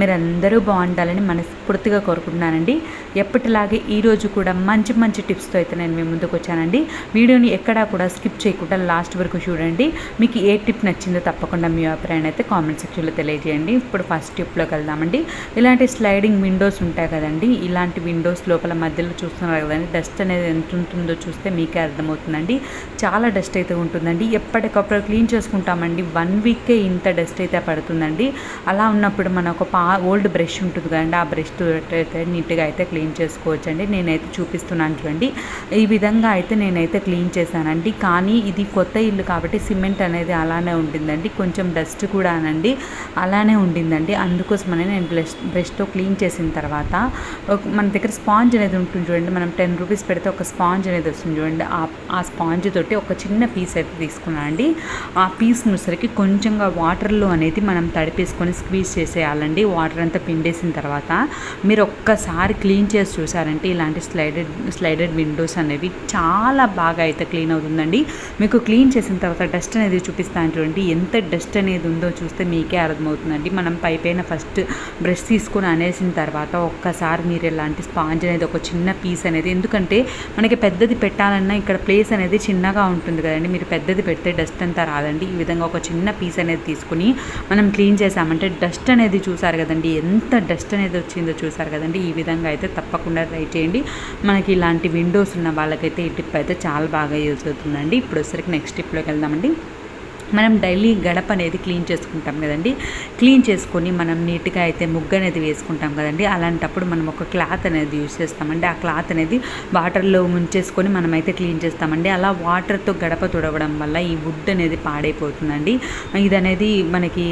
మీరందరూ బాగుండాలని మనస్ఫూర్తిగా కోరుకుంటున్నానండి. ఎప్పటిలాగే ఈరోజు కూడా మంచి మంచి టిప్స్తో అయితే నేను మీ ముందుకు వచ్చానండి. వీడియోని ఎక్కడా కూడా స్కిప్ చేయకుండా లాస్ట్ వరకు చూడండి. మీకు ఏ టిప్ నచ్చిందో తప్పకుండా మీ అభిప్రాయం అయితే కామెంట్ సెక్షన్లో తెలియజేయండి. ఇప్పుడు ఫస్ట్ టిప్లోకి వెళ్దామండి. ఇలాంటి స్లైడింగ్ విండోస్ ఉంటాయి కదండి. ఇలాంటి విండోస్ లోపల మధ్యలో చూస్తున్నారు కదండి. డస్ట్ అనేది ఎంత ఉంటుందో చూస్తే మీకే అర్థమవుతుందండి. చాలా డస్ట్ అయితే ఉంటుందండి. ఎప్పటికప్పుడు క్లీన్ చేసుకుంటామండి. వన్ వీకే ఇంత డస్ట్ అయితే పడుతుందండి. అలా ఉన్నప్పుడు మన ఒక ఓల్డ్ బ్రష్ ఉంటుంది కదండి ఆ బ్రష్ అయితే నీట్గా అయితే క్లీన్ చేసుకోవచ్చండి. నేనైతే చూపిస్తున్నాను చూడండి. ఈ విధంగా అయితే నేనైతే క్లీన్ చేశానండి. కానీ ఇది కొత్త ఇల్లు కాబట్టి సిమెంట్ అనేది అలానే ఉండిందండి. కొంచెం డస్ట్ కూడా అనండి అలానే ఉండిందండి. అందుకోసమనే నేను బ్రష్ బ్రష్తో క్లీన్ చేసిన తర్వాత ఒక- మన దగ్గర స్పాంజ్ అనేది ఉంటుంది చూడండి. మనం టెన్ రూపీస్ పెడితే ఒక స్పాంజ్ అనేది వస్తుంది చూడండి. ఆ ఆ స్పాంజ్ తోటి ఒక చిన్న పీస్ అయితే తీసుకున్నాను అండి ఆ పీస్ ముసరికి కొంచెంగా వాటర్లో అనేది మనం తడిపేసుకొని స్క్వీజ్ చేసేయాలండి. వాటర్ అంతా పిండేసిన తర్వాత మీరు ఒక్కసారి క్లీన్ చేసి చూసారంటే ఇలాంటి స్లైడెడ్ స్లైడెడ్ విండోస్ అనేవి చాలా బాగా అయితే క్లీన్ అవుతుందండి. మీకు క్లీన్ చేసిన తర్వాత డస్ట్ అనేది చూపిస్తాను చూడండి ఎంత డస్ట్ అనేది ఉందో చూస్తే మీకే అర్థమవుతుందండి. మనం పై పైన ఫస్ట్ బ్రష్ తీసుకొని అనేసిన తర్వాత ఒక్కసారి మీరు ఇలాంటి స్పాంజ్ అనేది ఒక చిన్న పీస్ అనేది ఎందుకంటే మనకి పెద్దది పెట్టాలన్నా ఇక్కడ ప్లేస్ అనేది చిన్నగా ఉంటుంది కదండి. మీరు పెద్దది పెడితే డస్ట్ అంతా రాదండి. ఈ విధంగా ఒక చిన్న పీస్ అనేది తీసుకుని మనం క్లీన్ చేసామంటే డస్ట్ అనేది చూసారు కదండి? ఎంత డస్ట్ అనేది వచ్చిందో చూసారు కదండి? ఈ విధంగా అయితే తప్పకుండా ట్రై చేయండి. మనకి ఇలాంటి విండోస్ ఉన్న వాళ్ళకైతే ఈ టిప్ అయితే చాలా బాగా యూజ్ అవుతుందండి. ఇప్పుడు వచ్చరికి నెక్స్ట్ టిప్లోకి వెళ్దామండి. మనం డైలీ గడప అనేది క్లీన్ చేసుకుంటాం కదండి. క్లీన్ చేసుకొని మనం నీట్గా అయితే ముగ్గు అనేది వేసుకుంటాం కదండి. అలాంటప్పుడు మనం ఒక క్లాత్ అనేది యూస్ చేస్తామండి. ఆ క్లాత్ అనేది వాటర్లో ముంచేసుకొని మనమైతే క్లీన్ చేస్తామండి. అలా వాటర్తో గడప తుడవడం వల్ల ఈ వుడ్ అనేది పాడైపోతుందండి. ఇది అనేది మనకి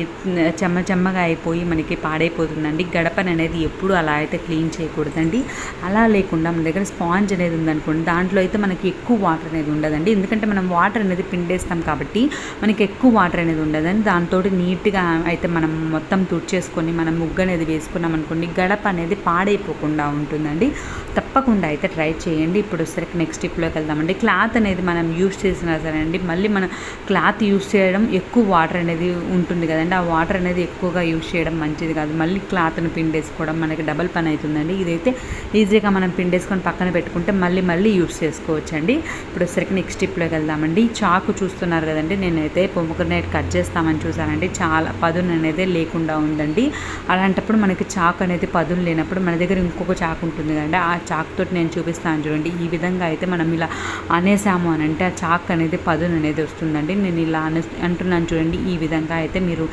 చెమ్మ చెమ్మగా అయిపోయి మనకి పాడైపోతుందండి. గడపని అనేది ఎప్పుడు అలా అయితే క్లీన్ చేయకూడదండి. అలా లేకుండా మన దగ్గర స్పాంజ్ అనేది ఉందనుకోండి దాంట్లో అయితే మనకి ఎక్కువ వాటర్ అనేది ఉండదండి. ఎందుకంటే మనం వాటర్ అనేది పిండేస్తాం కాబట్టి మనకి ఎక్కువ వాటర్ అనేది ఉండదండి దాంతో నీట్గా అయితే మనం మొత్తం తుడిచేసుకొని మనం ముగ్గు అనేది వేసుకున్నాం అనుకోండి గడప అనేది పాడైపోకుండా ఉంటుందండి. తప్పకుండా అయితే ట్రై చేయండి. ఇప్పుడు వచ్చేసరికి నెక్స్ట్ టిప్లోకి వెళ్దామండి. క్లాత్ అనేది మనం యూస్ చేసినా సరే అండి మళ్ళీ మనం క్లాత్ యూస్ చేయడం ఎక్కువ వాటర్ అనేది ఉంటుంది కదండి. ఆ వాటర్ అనేది ఎక్కువగా యూస్ చేయడం మంచిది కాదు. మళ్ళీ క్లాత్ని పిండేసుకోవడం మనకి డబల్ పని అవుతుందండి. ఇదైతే ఈజీగా మనం పిండేసుకొని పక్కన పెట్టుకుంటే మళ్ళీ మళ్ళీ యూస్ చేసుకోవచ్చండి. ఇప్పుడు వచ్చేసరికి నెక్స్ట్ టిప్లోకి వెళ్దామండి. చాకు చూస్తున్నారు కదండి. నేనైతే పొమ్మకునేట్ కట్ చేస్తామని చూసానండి చాలా పదును అనేది లేకుండా ఉందండి. అలాంటప్పుడు మనకి చాకు అనేది పదును లేనప్పుడు మన దగ్గర ఇంకొక చాకు ఉంటుంది కదండి. ఆ చాకుతో నేను చూపిస్తాను చూడండి. ఈ విధంగా అయితే మనం ఇలా అనేసాము అని అంటే ఆ చాక్ అనేది పదును అనేది వస్తుందండి. నేను ఇలా అనే అంటున్నాను చూడండి. ఈ విధంగా అయితే మీరు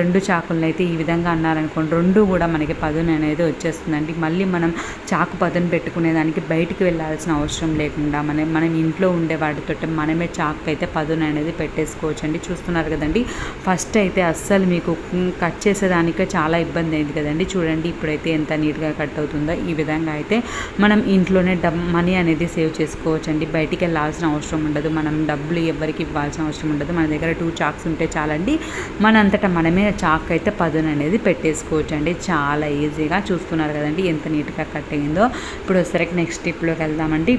రెండు చాకులను అయితే ఈ విధంగా అన్నారనుకోండి రెండు కూడా మనకి పదును అనేది వచ్చేస్తుందండి. మళ్ళీ మనం చాకు పదును పెట్టుకునేదానికి బయటికి వెళ్ళాల్సిన అవసరం లేకుండా మనం మనం ఇంట్లో ఉండే వాటితో మనమే చాకు అయితే పదును అనేది పెట్టేసుకోవచ్చండి. చూస్తున్నారు కదండి. ఫస్ట్ అయితే అస్సలు మీకు కట్ చేసేదానికే చాలా ఇబ్బంది అయింది కదండి. చూడండి ఇప్పుడైతే ఎంత నీట్గా కట్ అవుతుందో ఈ విధంగా అయితే మనం ఇంట్లోనే డబ్ మనీ అనేది సేవ్ చేసుకోవచ్చండి. బయటికి వెళ్ళాల్సిన అవసరం ఉండదు. మనం డబ్బులు ఎవరికి ఇవ్వాల్సిన అవసరం ఉండదు. మన దగ్గర టూ చాక్స్ ఉంటే చాలండి. మనంతటా మనమే చాక్ అయితే పదును అనేది పెట్టేసుకోవచ్చండి. చాలా ఈజీగా చూస్తున్నారు కదండి. ఎంత నీట్గా కట్ అయిందో. ఇప్పుడు వచ్చరికి నెక్స్ట్ స్టెప్లోకి వెళ్దామండి.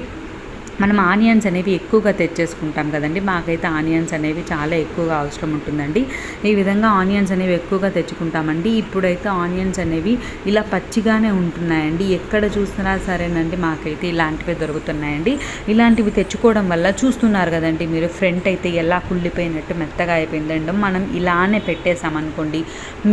మనం ఆనియన్స్ అనేవి ఎక్కువగా తెచ్చేసుకుంటాం కదండి. మాకైతే ఆనియన్స్ అనేవి చాలా ఎక్కువగా అవసరం ఉంటుందండి. ఈ విధంగా ఆనియన్స్ అనేవి ఎక్కువగా తెచ్చుకుంటామండి. ఇప్పుడైతే ఆనియన్స్ అనేవి ఇలా పచ్చిగానే ఉంటున్నాయండి. ఎక్కడ చూసినా సరేనండి మాకైతే ఇలాంటివి దొరుకుతున్నాయండి. ఇలాంటివి తెచ్చుకోవడం వల్ల చూస్తున్నారు కదండి మీరు ఫ్రంట్ అయితే ఎలా కుళ్ళిపోయినట్టు మెత్తగా అయిపోయిందండి మనం ఇలానే పెట్టేసామనుకోండి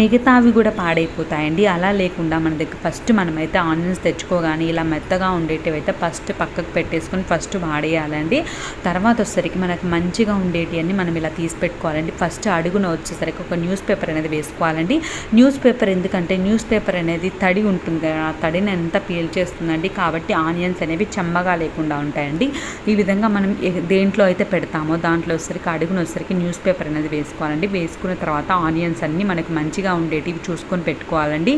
మిగతావి కూడా పాడైపోతాయండి. అలా లేకుండా మన దగ్గర ఫస్ట్ మనమైతే ఆనియన్స్ తెచ్చుకోగానే ఇలా మెత్తగా ఉండేటివి అయితే ఫస్ట్ పక్కకు పెట్టేసుకొని ఫస్ట్ వాడేయాలండి. తర్వాత వచ్చేసరికి మనకు మంచిగా ఉండేటివన్నీ మనం ఇలా తీసి పెట్టుకోవాలండి. ఫస్ట్ అడుగున వచ్చేసరికి ఒక న్యూస్ పేపర్ అనేది వేసుకోవాలండి. న్యూస్ పేపర్ ఎందుకంటే న్యూస్ పేపర్ అనేది తడి ఉంటుంది కదా ఆ తడిని ఎంత పీల్ చేస్తుందండి కాబట్టి ఆనియన్స్ అనేవి చెమ్మగా లేకుండా ఉంటాయండి. ఈ విధంగా మనం దేంట్లో అయితే పెడతామో దాంట్లో వచ్చేసరికి అడుగున వచ్చేసరికి న్యూస్ పేపర్ అనేది వేసుకోవాలండి. వేసుకున్న తర్వాత ఆనియన్స్ అన్నీ మనకు మంచిగా ఉండేటివి చూసుకొని పెట్టుకోవాలండి.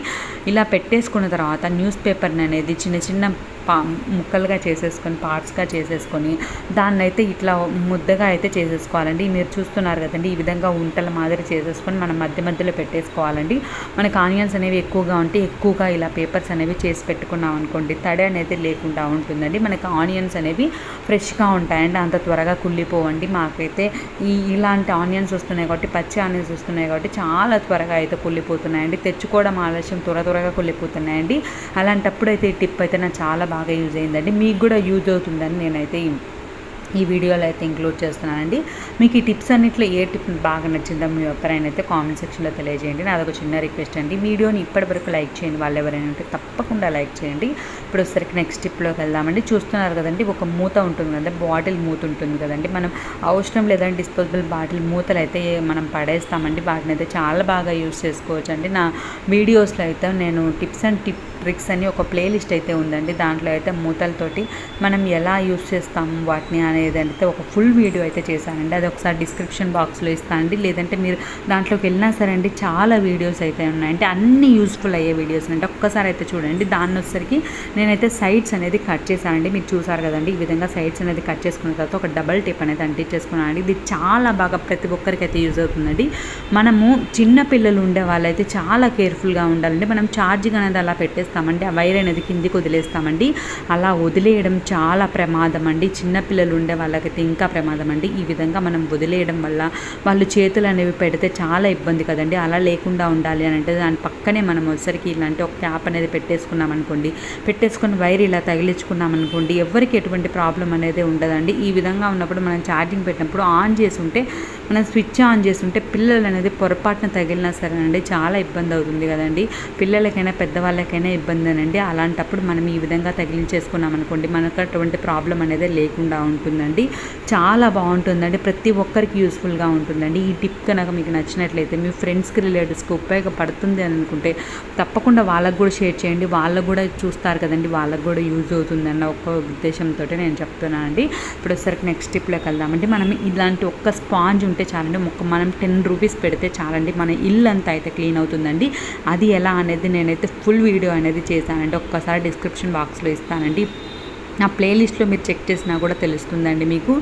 ఇలా పెట్టేసుకున్న తర్వాత న్యూస్ పేపర్ని అనేది చిన్న చిన్న పా ముక్కలుగా చేసేసుకొని పార్ట్స్గా చేసేసుకొని దాన్ని అయితే ఇట్లా ముద్దగా అయితే చేసేసుకోవాలండి. మీరు చూస్తున్నారు కదండి ఈ విధంగా ఉంటల మాదిరి చేసేసుకొని మనం మధ్య మధ్యలో పెట్టేసుకోవాలండి. మనకు ఆనియన్స్ అనేవి ఎక్కువగా ఉంటే ఎక్కువగా ఇలా పేపర్స్ అనేవి చేసి పెట్టుకున్నాం అనుకోండి తడి అనేది లేకుండా ఉంటుందండి. మనకి ఆనియన్స్ అనేవి ఫ్రెష్గా ఉంటాయండి అంత త్వరగా కుళ్ళిపోవండి. మాకైతే ఈ ఇలాంటి ఆనియన్స్ వస్తున్నాయి కాబట్టి పచ్చి ఆనియన్స్ వస్తున్నాయి కాబట్టి చాలా త్వరగా అయితే కుళ్ళిపోతున్నాయండి. తెచ్చుకోవడం ఆలస్యం త్వర త్వరగా కుళ్ళిపోతున్నాయండి. అలాంటప్పుడు అయితే ఈ టిప్ అయితే నాకు చాలా బాగా యూజ్ అయిందండి. మీకు కూడా యూజ్ అవుతుందని నేనైతే ఈ వీడియోలో అయితే ఇంక్లూడ్ చేస్తున్నానండి. మీకు ఈ టిప్స్ అన్నింటిలో ఏ టిప్ బాగా నచ్చిందో మీ ఎవరైనా అయితే కామెంట్ సెక్షన్లో తెలియజేయండి. నాదొక చిన్న రిక్వెస్ట్ అండి. వీడియోని ఇప్పటివరకు లైక్ చేయండి వాళ్ళు ఎవరైనా ఉంటే తప్పకుండా లైక్ చేయండి. ఇప్పుడు వచ్చేసరికి నెక్స్ట్ టిప్ టిప్లోకి వెళ్దామండి. చూస్తున్నారు కదండి ఒక మూత ఉంటుంది కదా బాటిల్ మూత ఉంటుంది కదండి. మనం అవసరం లేదండి డిస్పోజబుల్ బాటిల్ మూతలు అయితే మనం పడేస్తామండి. వాటిని అయితే చాలా బాగా యూస్ చేసుకోవచ్చు అండి నా వీడియోస్లో అయితే నేను టిప్స్ అండ్ టిప్ ట్రిక్స్ అని ఒక ప్లేలిస్ట్ అయితే ఉందండి. దాంట్లో అయితే మూతలతోటి మనం ఎలా యూస్ చేస్తాము వాటిని అనేది అయితే ఒక ఫుల్ వీడియో అయితే చేశానండి. అది ఒకసారి డిస్క్రిప్షన్ బాక్స్లో ఇస్తానండి లేదంటే మీరు దాంట్లోకి వెళ్ళినా సరే అండి చాలా వీడియోస్ అయితే ఉన్నాయంటే అన్ని యూస్ఫుల్ అయ్యే వీడియోస్ అంటే ఒక్కసారి అయితే చూడండి. దాన్ని వచ్చేసరికి నేనైతే సైట్స్ అనేది కట్ చేశానండి మీరు చూసారు కదండి ఈ విధంగా సైడ్స్ అనేది కట్ చేసుకున్న తర్వాత ఒక డబల్ టిప్ అనేది అంటించేసుకున్నాను అండి ఇది చాలా బాగా ప్రతి ఒక్కరికి అయితే యూజ్ అవుతుందండి. మనము చిన్న పిల్లలు ఉండే వాళ్ళైతే చాలా కేర్ఫుల్గా ఉండాలండి. మనం ఛార్జింగ్ అనేది అలా పెట్టేస్తామండి. ఆ వైర్ అనేది కిందికి వదిలేస్తామండి. అలా వదిలేయడం చాలా ప్రమాదం అండి చిన్నపిల్లలు ఉండే వాళ్ళకైతే ఇంకా ప్రమాదం అండి ఈ విధంగా మనం వదిలేయడం వల్ల వాళ్ళు చేతులు అనేవి పెడితే చాలా ఇబ్బంది కదండి. అలా లేకుండా ఉండాలి అని అంటే దాని పక్కనే మనం వచ్చరికి ఇలాంటి ఒక క్యాప్ అనేది పెట్టేసుకున్నాం అనుకోండి పెట్టేసుకుని వైర్ ఇలా తగిలించుకున్నాం అనుకోండి ఎవరికి ఎటువంటి ప్రాబ్లం అనేది ఉండదండి. ఈ విధంగా ఉన్నప్పుడు మనం ఛార్జింగ్ పెట్టినప్పుడు ఆన్ చేసి ఉంటే మనం స్విచ్ ఆన్ చేసి ఉంటే పిల్లలు అనేది పొరపాటున తగిలినా సరేనండి చాలా ఇబ్బంది అవుతుంది కదండి. పిల్లలకైనా పెద్దవాళ్ళకైనా ఇబ్బంది అనండి అలాంటప్పుడు మనం ఈ విధంగా తగిలించేసుకున్నాం అనుకోండి మనకు అటువంటి ప్రాబ్లం అనేది లేకుండా ఉంటుందండి. చాలా బాగుంటుందండి. ప్రతి ఒక్కరికి యూస్ఫుల్గా ఉంటుందండి. ఈ టిప్ కనుక మీకు నచ్చినట్లయితే మీ ఫ్రెండ్స్కి రిలేటివ్స్కి ఉపయోగపడుతుంది అని అనుకుంటే తప్పకుండా వాళ్ళకు కూడా షేర్ చేయండి. వాళ్ళకు కూడా చూస్తారు కదండి. వాళ్ళకు కూడా యూజ్ యూజ్ అవుతుందన్న ఒక్క ఉద్దేశంతో నేను చెప్తున్నానండి ఇప్పుడు వచ్చేసరికి నెక్స్ట్ టిప్లోకి వెళ్దామండి మనం ఇలాంటి ఒక్క స్పాంజ్ ఉంటే చాలండి. ఒక మనం టెన్ రూపీస్ పెడితే చాలండి. మన ఇల్లు అంతా అయితే క్లీన్ అవుతుందండి. అది ఎలా అనేది నేనైతే ఫుల్ వీడియో అనేది చేశానండి. ఒక్కసారి డిస్క్రిప్షన్ బాక్స్లో ఇస్తానండి. నా ప్లేలిస్ట్లో మీరు చెక్ చేసినా కూడా తెలుస్తుందండి మీకు.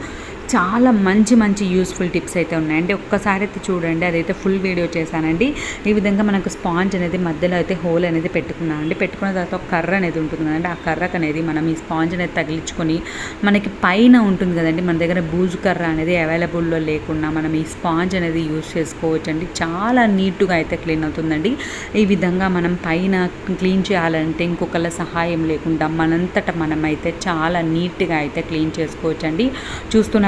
చాలా మంచి మంచి యూస్ఫుల్ టిప్స్ అయితే ఉన్నాయండి ఒక్కసారి అయితే చూడండి అదైతే ఫుల్ వీడియో చేశానండి. ఈ విధంగా మనకు స్పాంజ్ అనేది మధ్యలో అయితే హోల్ అనేది పెట్టుకున్నానండి. పెట్టుకున్న తర్వాత ఒక కర్ర అనేది ఉంటుంది కదండి ఆ కర్రకు అనేది మనం ఈ స్పాంజ్ అనేది తగిలించుకొని మనకి పైన ఉంటుంది కదండి. మన దగ్గర బూజు కర్ర అనేది అవైలబుల్లో లేకుండా మనం ఈ స్పాంజ్ అనేది యూస్ చేసుకోవచ్చు అండి చాలా నీట్గా అయితే క్లీన్ అవుతుందండి. ఈ విధంగా మనం పైన క్లీన్ చేయాలంటే ఇంకొకళ్ళ సహాయం లేకుండా మనంతట మనమైతే చాలా నీట్గా అయితే క్లీన్ చేసుకోవచ్చు అండి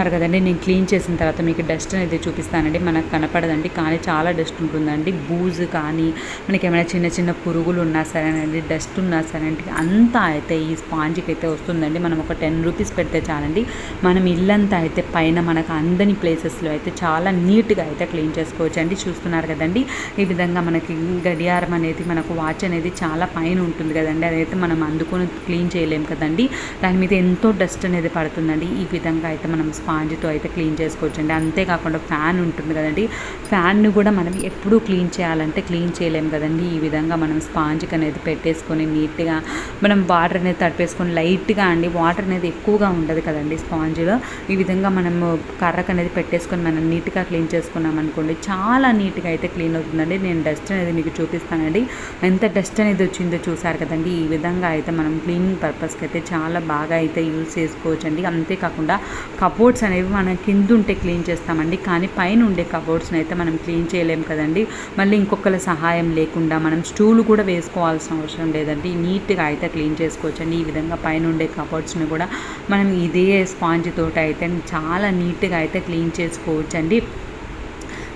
చూస్తున్నారు కదండి నేను క్లీన్ చేసిన తర్వాత మీకు డస్ట్ అనేది చూపిస్తానండి. మనకు కనపడదండి కానీ చాలా డస్ట్ ఉంటుందండి. బూజు కానీ మనకి ఏమైనా చిన్న చిన్న పురుగులు ఉన్నా సరేనండి డస్ట్ ఉన్నా సరేనండి అంతా అయితే ఈ స్పాంజ్కి అయితే వస్తుందండి. మనం ఒక టెన్ రూపీస్ పెడితే చాలండి. మనం ఇల్లంతా అయితే పైన మనకు అందని ప్లేసెస్లో అయితే చాలా నీట్గా అయితే క్లీన్ చేసుకోవచ్చు అండి చూస్తున్నారు కదండి ఈ విధంగా మనకి గడియారం అనేది మనకు వాచ్ అనేది చాలా పైన ఉంటుంది కదండి. అదైతే మనం అందుకొని క్లీన్ చేయలేం కదండి. దాని మీద ఎంతో డస్ట్ అనేది పడుతుందండి. ఈ విధంగా అయితే మనం స్పాంజ్తో అయితే క్లీన్ చేసుకోవచ్చు అండి అంతేకాకుండా ఫ్యాన్ ఉంటుంది కదండి. ఫ్యాన్ను కూడా మనం ఎప్పుడూ క్లీన్ చేయాలంటే క్లీన్ చేయలేము కదండి. ఈ విధంగా మనం స్పాంజ్కి అనేది పెట్టేసుకొని నీట్గా మనం వాటర్ అనేది తడిపేసుకొని లైట్గా అండి వాటర్ అనేది ఎక్కువగా ఉండదు కదండి స్పాంజ్లో. ఈ విధంగా మనము కర్రకు అనేది పెట్టేసుకొని మనం నీట్గా క్లీన్ చేసుకున్నాం అనుకోండి చాలా నీట్గా అయితే క్లీన్ అవుతుందండి. నేను డస్ట్ అనేది మీకు చూపిస్తానండి. ఎంత డస్ట్ అనేది వచ్చిందో చూసారు కదండి. ఈ విధంగా అయితే మనం క్లీనింగ్ పర్పస్కి అయితే చాలా బాగా అయితే యూజ్ చేసుకోవచ్చు అండి అంతేకాకుండా కబోర్డ్స్ అనేవి మనం కింద ఉంటే క్లీన్ చేస్తామండి. కానీ పైన ఉండే కబోర్డ్స్ని అయితే మనం క్లీన్ చేయలేం కదండి. మళ్ళీ ఇంకొకరి సహాయం లేకుండా మనం స్టూలు కూడా వేసుకోవాల్సిన అవసరం లేదండి. నీట్గా అయితే క్లీన్ చేసుకోవచ్చండి. ఈ విధంగా పైన ఉండే కబోర్డ్స్ని కూడా మనం ఇదే స్పాంజ్ తోటి అయితే చాలా నీట్గా అయితే క్లీన్ చేసుకోవచ్చు అండి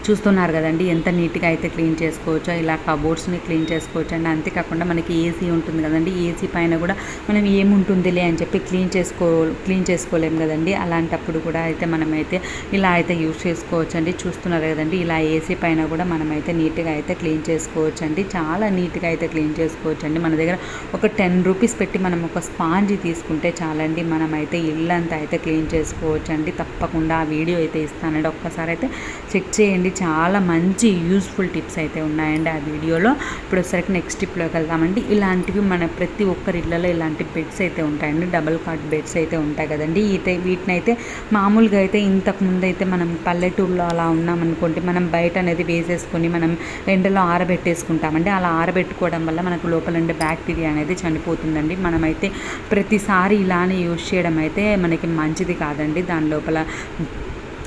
చూస్తున్నారు కదండి. ఎంత నీట్గా అయితే క్లీన్ చేసుకోవచ్చో ఇలా కబోర్డ్స్ని క్లీన్ చేసుకోవచ్చు అండి. అంతేకాకుండా మనకి ఏసీ ఉంటుంది కదండి. ఏసీ పైన కూడా మనం ఏముంటుందిలే అని చెప్పి క్లీన్ చేసుకో క్లీన్ చేసుకోలేం కదండి. అలాంటప్పుడు కూడా అయితే మనమైతే ఇలా అయితే యూస్ చేసుకోవచ్చు అండి. చూస్తున్నారు కదండి. ఇలా ఏసీ పైన కూడా మనమైతే నీట్గా అయితే క్లీన్ చేసుకోవచ్చు అండి. చాలా నీట్గా అయితే క్లీన్ చేసుకోవచ్చు అండి. మన దగ్గర ఒక టెన్ రూపీస్ పెట్టి మనం ఒక స్పాంజ్ తీసుకుంటే చాలండి. మనమైతే ఇల్లంతా అయితే క్లీన్ చేసుకోవచ్చు అండి. తప్పకుండా ఆ వీడియో అయితే ఇస్తానండి. ఒక్కసారి అయితే చెక్ చేయండి. చాలా మంచి యూస్ఫుల్ టిప్స్ అయితే ఉన్నాయండి ఆ వీడియోలో. ఇప్పుడు వచ్చేసరికి నెక్స్ట్ టిప్లోకి వెళ్దామండి. ఇలాంటివి మన ప్రతి ఒక్కరి ఇళ్ళలో ఇలాంటి బెడ్స్ అయితే ఉంటాయండి. డబల్ కాట్ బెడ్స్ అయితే ఉంటాయి కదండి. అయితే వీటిని అయితే మామూలుగా అయితే ఇంతకు ముందు అయితే మనం పల్లెటూరులో అలా ఉన్నామనుకోండి మనం బయట అనేది వేసేసుకొని మనం ఎండలో ఆరబెట్టేసుకుంటామండి. అలా ఆరబెట్టుకోవడం వల్ల మనకు లోపల ఉండే బ్యాక్టీరియా అనేది చనిపోతుందండి. మనమైతే ప్రతిసారి ఇలానే యూజ్ చేయడం అయితే మనకి మంచిది కాదండి. దాని లోపల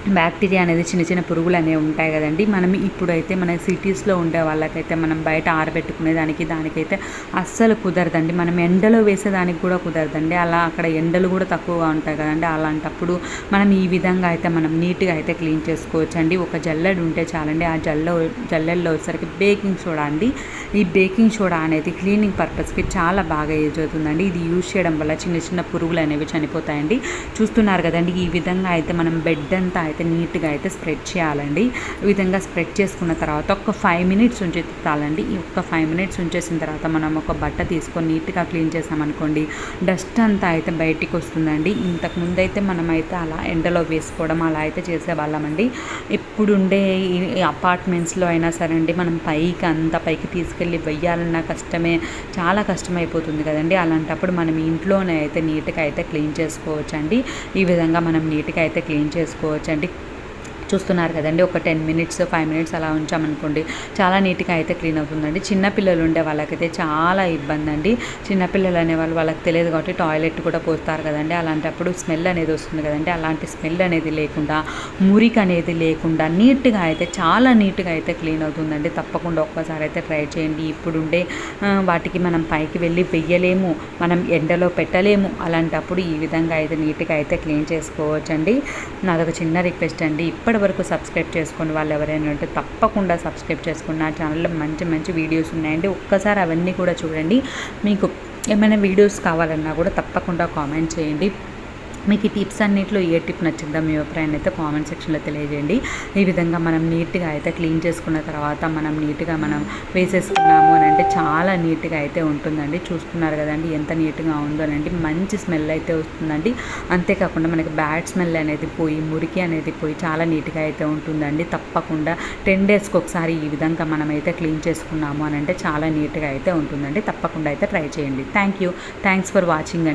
బ్యాక్టీరియా అనేది చిన్న చిన్న పురుగులు అనేవి ఉంటాయి కదండి. మనం ఇప్పుడైతే మన సిటీస్లో ఉండే వాళ్ళకైతే మనం బయట ఆరబెట్టుకునే దానికి దానికైతే అస్సలు కుదరదండి. మనం ఎండలో వేసేదానికి కూడా కుదరదండి. అలా అక్కడ ఎండలు కూడా తక్కువగా ఉంటాయి కదండి. అలాంటప్పుడు మనం ఈ విధంగా అయితే మనం నీట్గా అయితే క్లీన్ చేసుకోవచ్చు అండి ఒక జల్లెడు ఉంటే చాలండి. ఆ జల్ల జల్లెడలో వచ్చేసరికి బేకింగ్ సోడా అండి. ఈ బేకింగ్ సోడా అనేది క్లీనింగ్ పర్పస్కి చాలా బాగా యూజ్ అవుతుందండి. ఇది యూజ్ చేయడం వల్ల చిన్న చిన్న పురుగులు అనేవి చనిపోతాయండి. చూస్తున్నారు కదండి. ఈ విధంగా అయితే మనం బెడ్ అంతా అయితే నీట్గా అయితే స్ప్రెడ్ చేయాలండి. ఈ విధంగా స్ప్రెడ్ చేసుకున్న తర్వాత ఒక ఫైవ్ మినిట్స్ ఉంచి ఈ ఒక్క ఫైవ్ మినిట్స్ ఉంచేసిన తర్వాత మనం ఒక బట్ట తీసుకొని నీట్గా క్లీన్ చేసామనుకోండి డస్ట్ అంతా అయితే బయటికి వస్తుందండి. ఇంతకు ముందైతే మనమైతే అలా ఎండలో వేసుకోవడం అలా అయితే చేసేవాళ్ళమండి. ఇప్పుడుండే అపార్ట్మెంట్స్లో అయినా సరే అండి మనం పైకి అంత పైకి తీసుకెళ్ళి వెయ్యాలన్నా కష్టమే చాలా కష్టమైపోతుంది కదండి. అలాంటప్పుడు మనం ఇంట్లోనే అయితే నీట్గా అయితే క్లీన్ చేసుకోవచ్చండి. ఈ విధంగా మనం నీట్గా అయితే క్లీన్ చేసుకోవచ్చండి. చూస్తున్నారు కదండి. ఒక టెన్ మినిట్స్ ఫైవ్ మినిట్స్ అలా ఉంచామనుకోండి చాలా నీట్గా అయితే క్లీన్ అవుతుందండి. చిన్నపిల్లలు ఉండే వాళ్ళకైతే చాలా ఇబ్బంది అండి చిన్నపిల్లలు అనేవాళ్ళు వాళ్ళకి తెలియదు కాబట్టి టాయిలెట్ కూడా పోస్తారు కదండి. అలాంటప్పుడు స్మెల్ అనేది వస్తుంది కదండి. అలాంటి స్మెల్ అనేది లేకుండా మురికి అనేది లేకుండా నీట్గా అయితే చాలా నీట్గా అయితే క్లీన్ అవుతుందండి. తప్పకుండా ఒక్కసారి అయితే ట్రై చేయండి. ఇప్పుడుండే వాటికి మనం పైకి వెళ్ళి వెయ్యలేము మనం ఎండలో పెట్టలేము అలాంటప్పుడు ఈ విధంగా అయితే నీట్గా అయితే క్లీన్ చేసుకోవచ్చండి. నాదొక చిన్న రిక్వెస్ట్ అండి. ఇప్పటి వరకు సబ్స్క్రైబ్ చేసుకుని వాళ్ళు ఎవరైనా ఉంటే తప్పకుండా సబ్స్క్రైబ్ చేసుకుని నా ఛానల్లో మంచి మంచి వీడియోస్ ఉన్నాయండి. ఒక్కసారి అవన్నీ కూడా చూడండి. మీకు ఏమైనా వీడియోస్ కావాలన్నా కూడా తప్పకుండా కామెంట్ చేయండి. మీకు ఈ టిప్స్ అన్నింటిలో ఏ టిప్ నచ్చిందా మీ అభిప్రాయాన్ని అయితే కామెంట్ సెక్షన్లో తెలియజేయండి. ఈ విధంగా మనం నీట్గా అయితే క్లీన్ చేసుకున్న తర్వాత మనం నీట్గా మనం వేసేసుకున్నాము అని అంటే చాలా నీట్గా అయితే ఉంటుందండి. చూస్తున్నారు కదండి ఎంత నీట్గా ఉందో అని మంచి స్మెల్ అయితే వస్తుందండి. అంతేకాకుండా మనకి బ్యాడ్ స్మెల్ అనేది పోయి మురికి అనేది పోయి చాలా నీట్గా అయితే ఉంటుందండి. తప్పకుండా టెన్ డేస్కి ఒకసారి ఈ విధంగా మనం అయితే క్లీన్ చేసుకున్నాము అని అంటే చాలా నీట్గా అయితే ఉంటుందండి. తప్పకుండా అయితే ట్రై చేయండి. Thank you thanks for watching అండి.